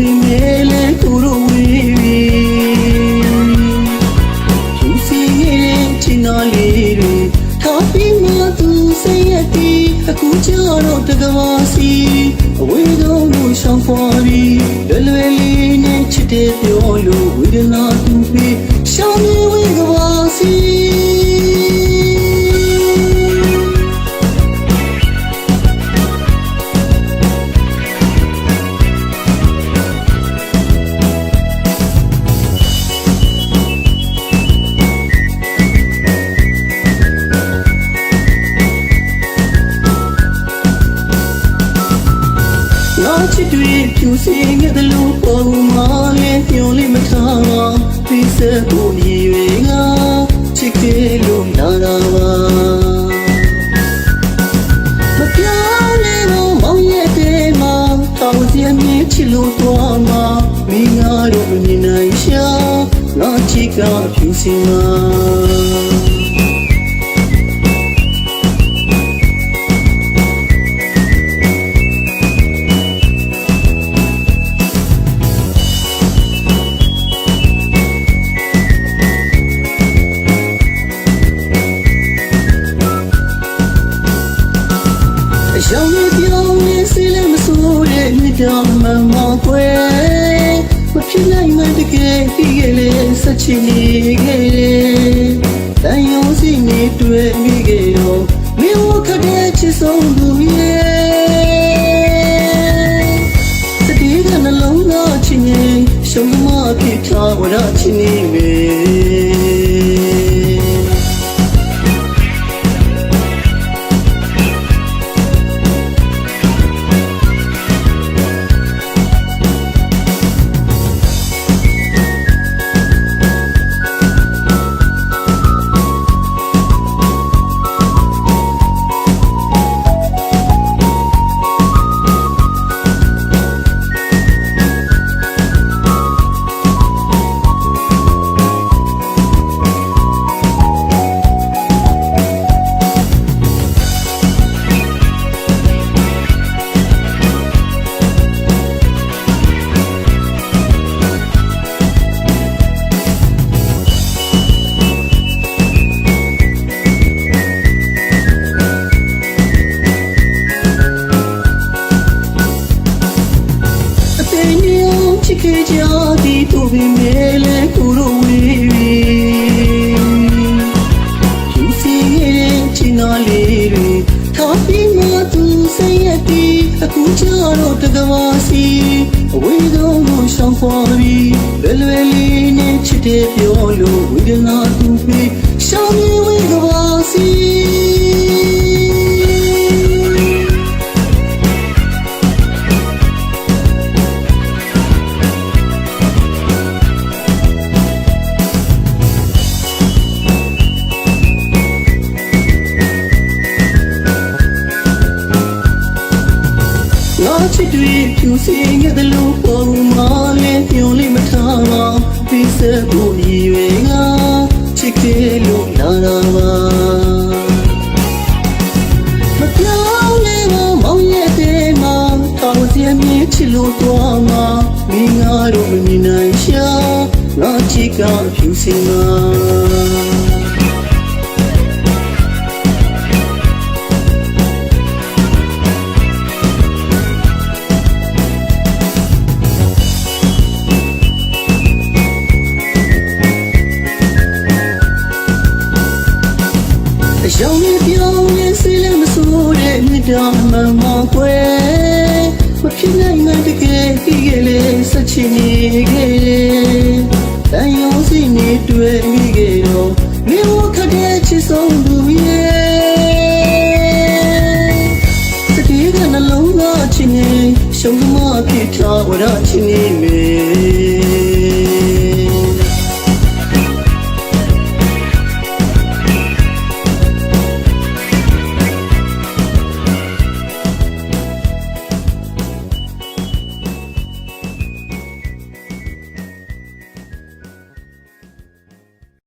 ပေမဲ့လဲကိုတို့ဝေးပြီဖြူစင်ရဲ့ချင်တော်လေးတွေထားပြီးမှသူစိတ်ရည်အခုကျတော့တကမာစီအဝေးတော့လို့ရှောင်းဖွာပြီး ဖြူစင်ခဲ့တယ်လို့ပေါ်မှာလဲညှို့လေးမထားပါပြီးစက်ဖို့ရည်ရွယ်ငါချစ်ခဲ့လို့နာတာပါမပြောင်းလဲတော့မောင်ရဲ့တဲမှာတောင်းစီအမြင်ချစ်လို့သွားမှာမိငါတို့မမြင်နိုင်ရှာငါချစ်ကဖြူစင်မှာ မြစ်တော်မမောင်ကွယ်မဖြစ်နိုင်မှတကယ်ပြီးခဲ့လေဆက်ချင်နေခဲ့လေတန်ရုံစီနေတွေ့မိခဲ့တော့မင်းဝခတဲ့ချစ်ဆုံးသူရဲ့စတေးကနှလုံးသားချင်းရင်ရှုံးမဖြစ်ထားဝရချင်းနေမေ တော့တကမာစီအဝေးဆုံးကိုရှောင်းဖွာပြီးလွယ်လွယ်လေးနဲ့ချစ်တဲ့ပြောလို့ဝေဒနာသူပြီးရှောင်းနေဝေးကပါစီ ဖြူစင်ခဲ့တယ်လို့ပေါ်မှာလဲညှို့လေးမထားပါပြီးစက်ဖို့ရည်ရွယ်ငါချစ်ခဲ့လို့လာတာပါမပြောင်းလဲတော့မောင်ရဲ့တဲမှာတောင်းစီအမြင်ချစ်လို့သွားမှာမိငါတို့မမြင်နိုင်ရှာငါချစ်ကဖြူစင်မှာ တဲ့မြစ်တော်မမောင်ကွယ်မဖြစ်နိုင်မှတကယ်ပြီးခဲ့လေဆက်ချင်နေခဲ့လေတန်ရုံစီနေတွေ့မိခဲ့တော့မင်းဝခတဲ့ချစ်ဆုံးသူရဲ့စတေးကနှလုံးသားချင်းနေရှုံးမဖြစ်ထားဝရချင်းနေမေ